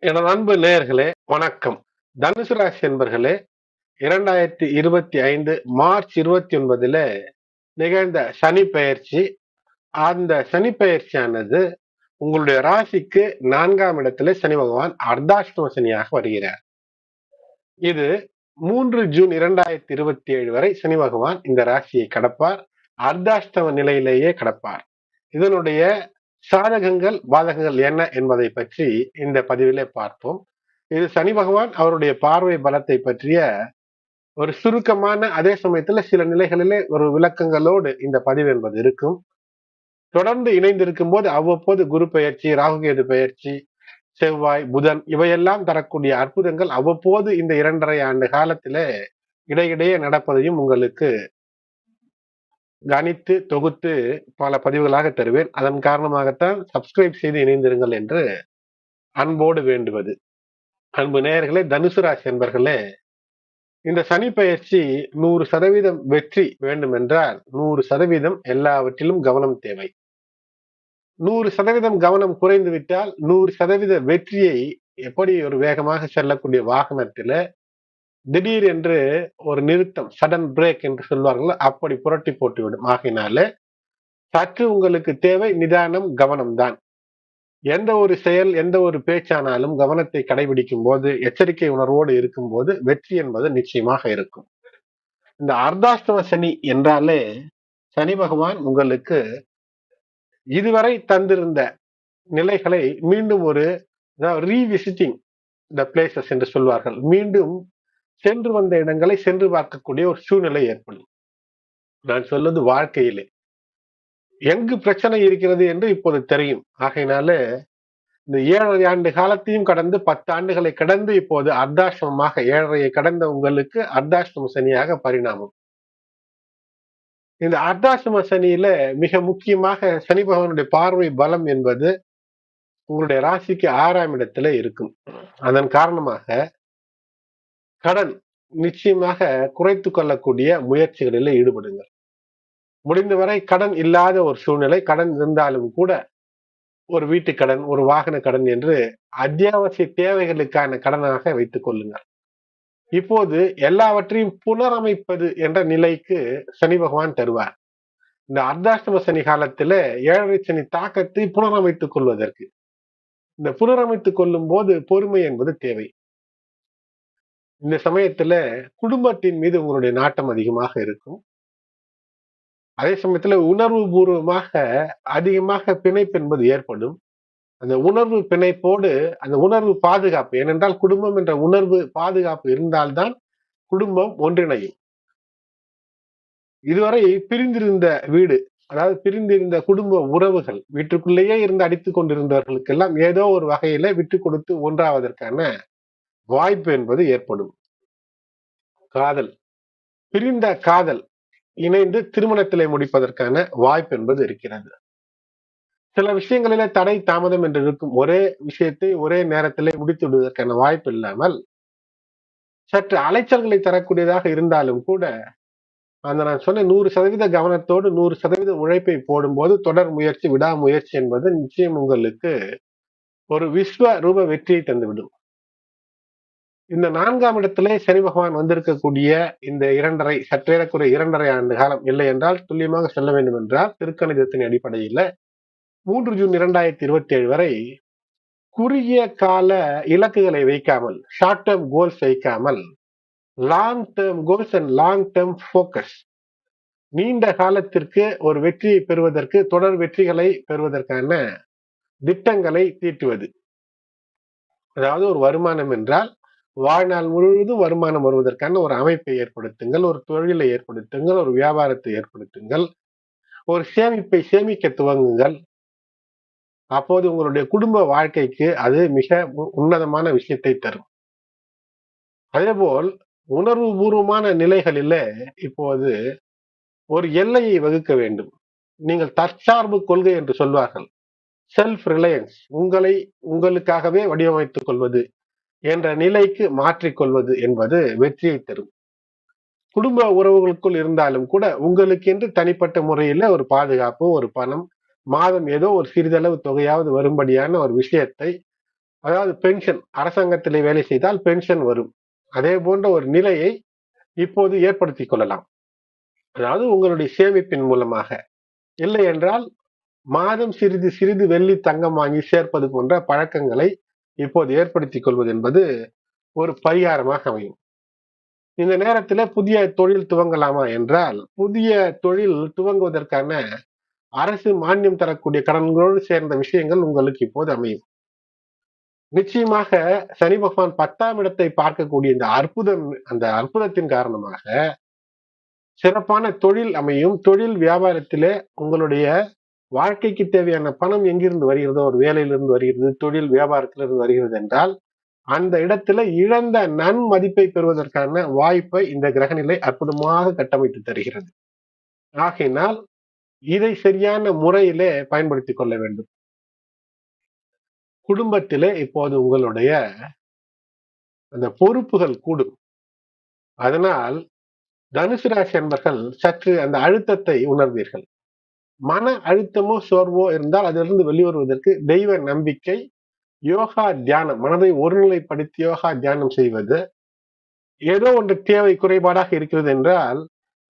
எனது அன்பு நேயர்களே வணக்கம். தனுசு ராசி என்பர்களே இரண்டாயிரத்தி இருபத்தி ஐந்து மார்ச் இருபத்தி ஒன்பதுல நிகழ்ந்த சனி பயிற்சி அந்த சனி பயிற்சியானது உங்களுடைய ராசிக்கு நான்காம் இடத்துல சனி பகவான் அர்த்தாஷ்டம சனியாக வருகிறார். இது மூன்று ஜூன் இரண்டாயிரத்தி இருபத்தி ஏழு வரை சனி பகவான் இந்த ராசியை கடப்பார். அர்த்தாஷ்டம நிலையிலேயே கடப்பார். இதனுடைய சாதகங்கள் பாதகங்கள் என்ன என்பதை பற்றி இந்த பதிவிலே பார்ப்போம். இது சனி பகவான் அவருடைய பார்வை பலத்தை பற்றிய ஒரு சுருக்கமான அதே சமயத்துல சில நிலைகளிலே ஒரு விளக்கங்களோடு இந்த பதிவு என்பது இருக்கும். தொடர்ந்து இணைந்திருக்கும் போது அவ்வப்போது குரு பெயர்ச்சி ராகுகேது பெயர்ச்சி செவ்வாய் புதன் இவையெல்லாம் தரக்கூடிய அற்புதங்கள் அவ்வப்போது இந்த இரண்டரை ஆண்டு காலத்திலே இடையிடையே நடப்பதையும் உங்களுக்கு கணித்து தொகுத்து பல பதிவுகளாக தருவேன். அதன் காரணமாகத்தான் சப்ஸ்கிரைப் செய்து இணைந்திருங்கள் என்று அன்போடு வேண்டுவது. அன்பு நேயர்களே தனுசு ராசி என்பர்களே இந்த சனி பயிற்சி நூறு சதவீதம் வெற்றி வேண்டும் என்றால் நூறு சதவீதம் எல்லாவற்றிலும் கவனம் தேவை. நூறு சதவீதம் கவனம் குறைந்து விட்டால் நூறு சதவீத வெற்றியை எப்படி ஒரு வேகமாக செல்லக்கூடிய வாகனத்தில திடீர் என்று ஒரு நிறுத்தம் சடன் பிரேக் என்று சொல்வார்கள் அப்படி புரட்டி போட்டுவிடும். ஆகினாலே சற்று உங்களுக்கு தேவை நிதானம் கவனம்தான். எந்த ஒரு செயல் எந்த ஒரு பேச்சானாலும் கவனத்தை கடைபிடிக்கும் போது எச்சரிக்கை உணர்வோடு இருக்கும் போது வெற்றி என்பது நிச்சயமாக இருக்கும். இந்த அர்த்தாஷ்டம சனி என்றாலே சனி பகவான் உங்களுக்கு இதுவரை தந்திருந்த நிலைகளை மீண்டும் ஒரு ரீவிசிட்டிங் த பிளேசஸ் என்று சொல்வார்கள். மீண்டும் சென்று வந்த இடங்களை சென்று பார்க்கக்கூடிய ஒரு சூழ்நிலை ஏற்படும். நான் சொல்வது வாழ்க்கையிலே. எங்கு பிரச்சனை இருக்கிறது என்று இப்போது தெரியும். ஆகையினால இந்த ஏழரை ஆண்டு காலத்தையும் கடந்து பத்து ஆண்டுகளை கடந்து இப்போது அர்த்தாசிரமமாக ஏழரையை கடந்த உங்களுக்கு அர்த்தாசிரம சனியாக பரிணாமம். இந்த அர்த்தாசிரம சனியில மிக முக்கியமாக சனி பகவானுடைய பார்வை பலம் என்பது உங்களுடைய ராசிக்கு ஆறாம் இடத்துல இருக்கும். அதன் காரணமாக கடன் நிச்சயமாக குறைத்து கொள்ளக்கூடிய முயற்சிகளில் ஈடுபடுங்கள். முடிந்தவரை கடன் இல்லாத ஒரு சூழ்நிலை கடன் இருந்தாலும் கூட ஒரு வீட்டு கடன் ஒரு வாகன கடன் என்று அத்தியாவசிய தேவைகளுக்கான கடனாக வைத்துக் கொள்ளுங்கள். இப்போது எல்லாவற்றையும் புனரமைப்பது என்ற நிலைக்கு சனி பகவான் தருவார். இந்த அர்த்தாஷ்டம சனி காலத்துல ஏழரை சனி தாக்கத்தை புனரமைத்துக் கொள்வதற்கு. இந்த புனரமைத்துக் கொள்ளும் போது பொறுமை என்பது தேவை. இந்த சமயத்துல குடும்பத்தின் மீது உங்களுடைய நாட்டம் அதிகமாக இருக்கும். அதே சமயத்துல உணர்வு பூர்வமாக அதிகமாக பிணைப்பு என்பது ஏற்படும். அந்த உணர்வு பிணைப்போடு அந்த உணர்வு பாதுகாப்பு ஏனென்றால் குடும்பம் என்ற உணர்வு பாதுகாப்பு இருந்தால்தான் குடும்பம் ஒன்றிணையும். இதுவரை பிரிந்திருந்த வீடு அதாவது பிரிந்திருந்த குடும்ப உறவுகள் வீட்டுக்குள்ளேயே இருந்து அடித்துக் கொண்டிருந்தவர்களுக்கெல்லாம் ஏதோ ஒரு வகையில விட்டு கொடுத்து ஒன்றாவதற்கான வாய்ப்பு என்பது ஏற்படும். காதல். பிரிந்த காதல் இணைந்து திருமணத்திலே முடிப்பதற்கான வாய்ப்பு என்பது இருக்கிறது. சில விஷயங்களில தடை தாமதம் என்று இருக்கும் ஒரே விஷயத்தை ஒரே நேரத்திலே முடித்து விடுவதற்கான வாய்ப்பு இல்லாமல் சற்று அலைச்சல்களை தரக்கூடியதாக இருந்தாலும் கூட அந்த நான் சொன்ன நூறு சதவீத கவனத்தோடு நூறு சதவீத உழைப்பை போடும்போது தொடர் முயற்சி விடாமுயற்சி என்பது நிச்சயம் உங்களுக்கு ஒரு விஸ்வ ரூப வெற்றியை தந்துவிடும். இந்த நான்காம் இடத்திலே சனி பகவான் வந்திருக்கக்கூடிய இந்த இரண்டரை சற்றேறக்குறை இரண்டரை ஆண்டு காலம் இல்லை என்றால் துல்லியமாக சொல்ல வேண்டும் என்றால் திருக்கணிதத்தின் அடிப்படையில் மூன்று ஜூன் இரண்டாயிரத்தி இருபத்தி ஏழு வரை குறுகிய கால இலக்குகளை வைக்காமல் ஷார்ட் டேர்ம் கோல்ஸ் வைக்காமல் long term goals and long term focus நீண்ட காலத்திற்கு ஒரு வெற்றியை பெறுவதற்கு தொடர் வெற்றிகளை பெறுவதற்கான திட்டங்களை தீட்டுவது. அதாவது ஒரு வருமானம் என்றால் வாழ்நாள் முழுவதும் வருமானம் வருவதற்கான ஒரு அமைப்பை ஏற்படுத்துங்கள் ஒரு தொழிலை ஏற்படுத்துங்கள் ஒரு வியாபாரத்தை ஏற்படுத்துங்கள் ஒரு சேமிப்பை சேமிக்க துவங்குங்கள். அப்போது உங்களுடைய குடும்ப வாழ்க்கைக்கு அது மிக உன்னதமான விஷயத்தை தரும். அதேபோல் உணர்வு பூர்வமான நிலைகளில இப்போது ஒரு எல்லையை வகுக்க வேண்டும். நீங்கள் தற்சார்பு கொள்கை என்று சொல்வார்கள். செல்ஃப் ரிலையன்ஸ் உங்களை உங்களுக்காகவே வடிவமைத்துக் கொள்வது. என்ற நிலைக்கு மாற்றிக்கொள்வது என்பது வெற்றியை தரும். குடும்ப உறவுகளுக்குள் இருந்தாலும் கூட உங்களுக்கென்று தனிப்பட்ட முறையில் ஒரு பாதுகாப்பு ஒரு பணம் மாதம் ஏதோ ஒரு சிறிதளவு தொகையாவது வரும்படியான ஒரு விஷயத்தை அதாவது பென்ஷன் அரசாங்கத்தில் வேலை செய்தால் பென்ஷன் வரும். அதே போன்ற ஒரு நிலையை இப்போது ஏற்படுத்தி கொள்ளலாம். அதாவது உங்களுடைய சேமிப்பின் மூலமாக. இல்லை என்றால் மாதம் சிறிது சிறிது வெள்ளி தங்கம் வாங்கி சேர்ப்பது போன்ற பழக்கங்களை இப்போது ஏற்படுத்திக் கொள்வது என்பது ஒரு பரிகாரமாக அமையும். இந்த நேரத்துல புதிய தொழில் துவங்கலாமா என்றால் புதிய தொழில் துவங்குவதற்கான அரசு மானியம் தரக்கூடிய கடன்களோடு சேர்ந்த விஷயங்கள் உங்களுக்கு இப்போது அமையும். நிச்சயமாக சனி பகவான் பத்தாம் இடத்தை பார்க்கக்கூடிய இந்த அற்புதம் அந்த அற்புதத்தின் காரணமாக சிறப்பான தொழில் அமையும். தொழில் வியாபாரத்திலே உங்களுடைய வாழ்க்கைக்கு தேவையான பணம் எங்கிருந்து வருகிறதோ ஒரு வேலையிலிருந்து வருகிறது தொழில் வியாபாரத்திலிருந்து வருகிறது என்றால் அந்த இடத்துல இழந்த நன் மதிப்பை பெறுவதற்கான வாய்ப்பை இந்த கிரகநிலை அற்புதமாக கட்டமைத்து தருகிறது. ஆகையினால் இதை சரியான முறையிலே பயன்படுத்திக் கொள்ள வேண்டும். குடும்பத்திலே இப்போது உங்களுடைய அந்த பொறுப்புகள் கூடும். அதனால் தனுசு ராசி என்பர்கள் சற்று அந்த அழுத்தத்தை உணர்வீர்கள். மன அழுத்தமோ சோர்வோ இருந்தால் அதிலிருந்து வெளிவருவதற்கு தெய்வ நம்பிக்கை யோகா தியானம் மனதை ஒருநிலைப்படுத்தி யோகா தியானம் செய்வது ஏதோ ஒன்று தேவை குறைபாடாக இருக்கிறது என்றால்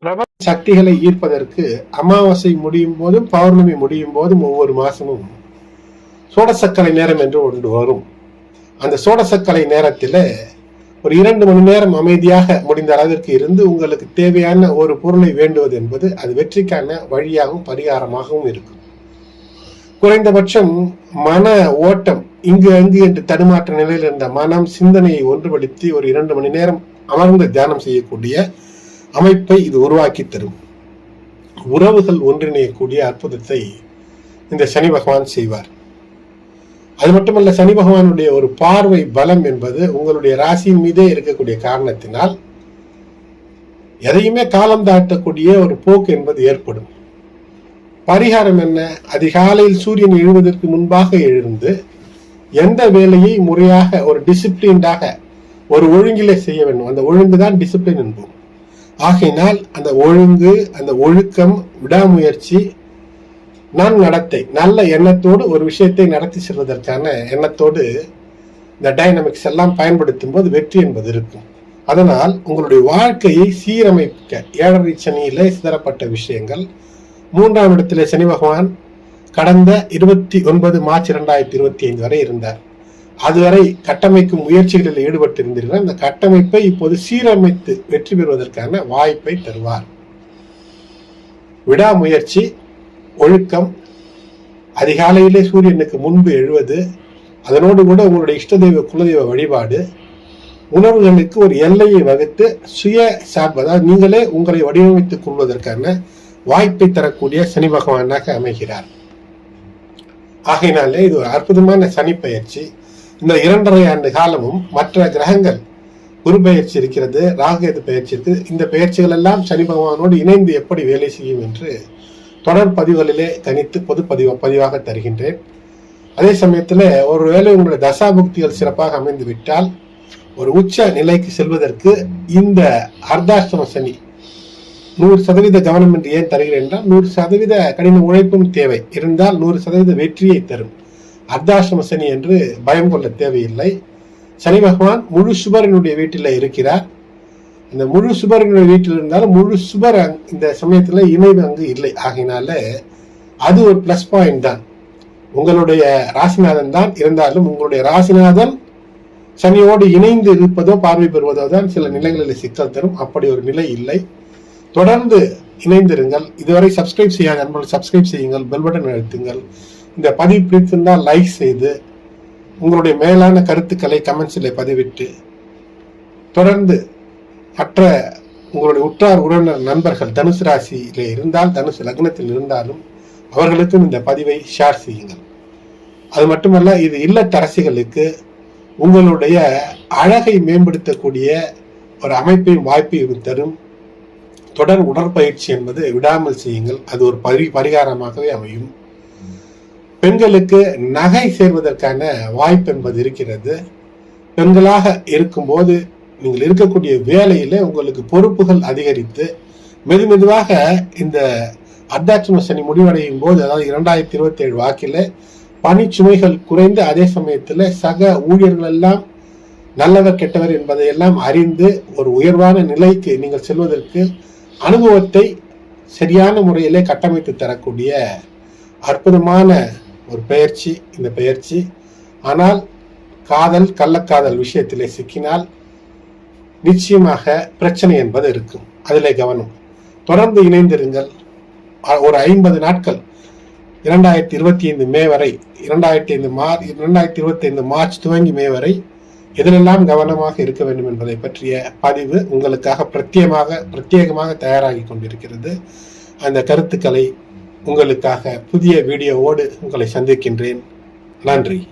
பிரபல சக்திகளை ஈர்ப்பதற்கு அமாவாசை முடியும் போதும் பௌர்ணமி முடியும் போதும் ஒவ்வொரு மாசமும் சோடசக்கலை நேரம் என்று ஒன்று வரும். அந்த சோடசக்கலை நேரத்தில் ஒரு இரண்டு மணி நேரம் அமைதியாக முடிந்த அளவிற்கு இருந்து உங்களுக்கு தேவையான ஒரு பொருளை வேண்டுவது என்பது அது வெற்றிக்கான வழியாகவும் பரிகாரமாகவும் இருக்கும். குறைந்தபட்சம் மன ஓட்டம் இங்கு அங்கு என்று தடுமாற்ற நிலையில் இருந்த மனம் சிந்தனையை ஒன்றுபடுத்தி ஒரு இரண்டு மணி நேரம் அமர்ந்து தியானம் செய்யக்கூடிய அமைப்பை இது உருவாக்கி தரும். உறவுகள் ஒன்றிணையக்கூடிய அற்புதத்தை இந்த சனி பகவான் செய்வார். அது மட்டுமல்ல சனி பகவானுடைய ஒரு பார்வை பலம் என்பது உங்களுடைய ராசியின் மீதே இருக்கக்கூடிய காரணத்தினால் எதையுமே காலம் தாட்டக்கூடிய ஒரு போக்கு என்பது ஏற்படும். பரிகாரம் என்ன? அதிகாலையில் சூரியன் எழுவதற்கு முன்பாக எழுந்து எந்த வேலையை முறையாக ஒரு டிசிப்ளின்டாக ஒரு ஒழுங்கிலே செய்ய வேண்டும். அந்த ஒழுங்கு தான் டிசிப்ளின் என்போம். ஆகையினால் அந்த ஒழுங்கு அந்த ஒழுக்கம் விடாமுயற்சி நான் நடத்தை நல்ல எண்ணத்தோடு ஒரு விஷயத்தை நடத்தி செல்வதற்கான எண்ணத்தோடு இந்த டைனமிக்ஸ் எல்லாம் பயன்படுத்தும் போது வெற்றி என்பது இருக்கும். அதனால் உங்களுடைய வாழ்க்கையை சீரமைக்க ஏழரை சனியிலே சிதறப்பட்ட விஷயங்கள் மூன்றாம் இடத்திலே சனி பகவான் கடந்த இருபத்தி ஒன்பது மார்ச் இரண்டாயிரத்தி இருபத்தி ஐந்து வரை இருந்தார். அதுவரை கட்டமைக்கும் முயற்சிகளில் ஈடுபட்டிருந்தீர்கள். அந்த கட்டமைப்பை இப்போது சீரமைத்து வெற்றி பெறுவதற்கான வாய்ப்பை தருவார். விடாமுயற்சி ஒழுக்கம். அதிகாலையிலே சூரியனுக்கு முன்பு எழுவது. அதனோடு கூட உங்களுடைய இஷ்ட தெய்வ குலதெய்வ வழிபாடு. உணவுகளுக்கு ஒரு எல்லையை வகுத்து சுய சார்பு அதாவது நீங்களே உங்களை வடிவமைத்துக் கொள்வதற்கான வாய்ப்பை தரக்கூடிய சனி பகவானாக அமைகிறார். ஆகையினாலே இது ஒரு அற்புதமான சனி பயிற்சி. இந்த இரண்டரை ஆண்டு காலமும் மற்ற கிரகங்கள் குரு பயிற்சி இருக்கிறது ராகுகேது பயிற்சி இருக்குது. இந்த பயிற்சிகள் எல்லாம் சனி பகவானோடு இணைந்து எப்படி வேலை செய்யும் என்று தொடர் பதிவுகளிலே தனித்து பொது பதிவு பதிவாக தருகின்றேன். அதே சமயத்தில் ஒருவேளை உங்களுடைய தசாபுக்திகள் சிறப்பாக அமைந்து விட்டால் ஒரு உச்ச நிலைக்கு செல்வதற்கு இந்த அர்த்தாஷ்டம சனி நூறு சதவீத கவனம் என்று ஏன் தருகிறேன் என்றால் நூறு சதவீத கடின உழைப்பும் தேவை. இருந்தால் நூறு சதவீத வெற்றியை தரும். அர்த்தாஷ்டம சனி என்று பயம் கொள்ள தேவையில்லை. சனி பகவான் முழு சுபரனுடைய வீட்டில் இருக்கிறார். இந்த முழு சுபரனுடைய வீட்டில் இருந்தாலும் முழு சுபர் இந்த சமயத்துல இணைவு அங்கு இல்லை. ஆகினால அது ஒரு பிளஸ் பாயிண்ட் தான். உங்களுடைய ராசிநாதன் தான் இருந்தாலும் உங்களுடைய ராசிநாதன் சனியோடு இணைந்து இருப்பதோ பார்வை பெறுவதோ தான் சில நிலைகளில் சிக்கல் தரும். அப்படி ஒரு நிலை இல்லை. தொடர்ந்து இணைந்திருங்கள். இதுவரை சப்ஸ்கிரைப் செய்யாத நண்பர்கள் சப்ஸ்கிரைப் செய்யுங்கள். பெல் பட்டன் அழுத்துங்கள். இந்த பதிவு பிடித்திருந்தால் லைக் செய்து உங்களுடைய மேலான கருத்துக்களை கமெண்ட்ஸில் பதிவிட்டு தொடர்ந்து மற்ற உங்களுடைய உற்றார் உறவினர் நண்பர்கள் தனுசு ராசியிலே இருந்தால் தனுசு லக்னத்தில் இருந்தாலும் அவர்களுக்கும் இந்த பதிவை ஷேர் செய்யுங்கள். அது மட்டுமல்ல இது இல்லத்தரசிகளுக்கு உங்களுடைய அழகை மேம்படுத்தக்கூடிய ஒரு அமைப்பையும் வாய்ப்பையும் தரும். தொடர் உடற்பயிற்சி என்பது விடாமல் செய்யுங்கள். அது ஒரு பரி பரிகாரமாகவே அமையும். பெண்களுக்கு நகை சேர்வதற்கான வாய்ப்பு என்பது இருக்கிறது. பெண்களாக இருக்கும்போது நீங்கள் இருக்கக்கூடிய வேலையில் உங்களுக்கு பொறுப்புகள் அதிகரித்து மெது மெதுவாக இந்த அர்த்தாட்சம சனி முடிவடையும் போது அதாவது இரண்டாயிரத்தி இருபத்தி ஏழு வாக்கில் பணிச்சுமைகள் குறைந்து அதே சமயத்தில் சக ஊழியர்கள் எல்லாம் நல்லவர் கெட்டவர் என்பதை எல்லாம் அறிந்து ஒரு உயர்வான நிலைக்கு நீங்கள் செல்வதற்கு அனுபவத்தை சரியான முறையிலே கட்டமைத்து தரக்கூடிய அற்புதமான ஒரு பயிற்சி இந்த பயிற்சி ஆனால் காதல் கள்ளக்காதல் விஷயத்திலே சிக்கினால் நிச்சயமாக பிரச்சனை என்பது இருக்கும். அதிலே கவனம். தொடர்ந்து இணைந்திருங்கள். ஒரு ஐம்பது நாட்கள். இரண்டாயிரத்தி இருபத்தி ஐந்து மே வரை இரண்டாயிரத்தி ஐந்து மார் இரண்டாயிரத்தி இருபத்தி ஐந்து மார்ச் துவங்கி மே வரை எதிலெல்லாம் கவனமாக இருக்க வேண்டும் என்பதை பற்றிய பதிவு உங்களுக்காக பிரத்யேகமாக பிரத்யேகமாக தயாராகி கொண்டிருக்கிறது. அந்த கருத்துக்களை உங்களுக்காக புதிய வீடியோவோடு உங்களை சந்திக்கின்றேன். நன்றி.